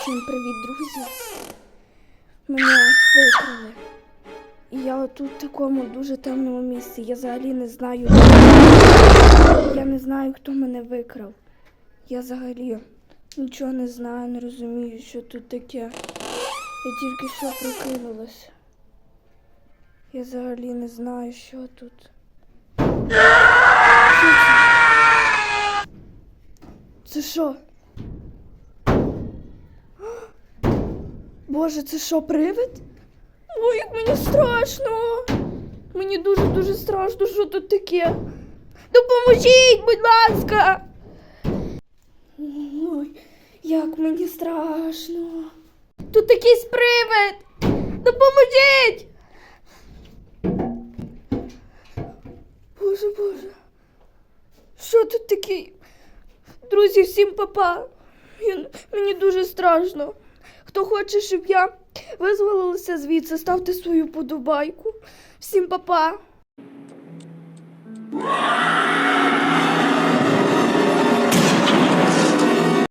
Всім привіт, друзі! Мене викрали. І я тут в такому дуже темному місці. Я взагалі не знаю. Я не знаю, хто мене викрав. Я взагалі нічого не знаю, не розумію, що тут таке. Я тільки що прокинулась. Я взагалі не знаю, що тут. Це? Що? Боже, це що, привид? Ой, як мені страшно. Мені дуже-дуже страшно, що тут таке. Допоможіть, будь ласка. Ой, як мені страшно. Тут якийсь привид. Допоможіть. Боже, боже. Що тут таке? Друзі, всім папа. Мені дуже страшно. Хто хоче, щоб я визволилася звідси, ставте свою подобайку. Всім папа.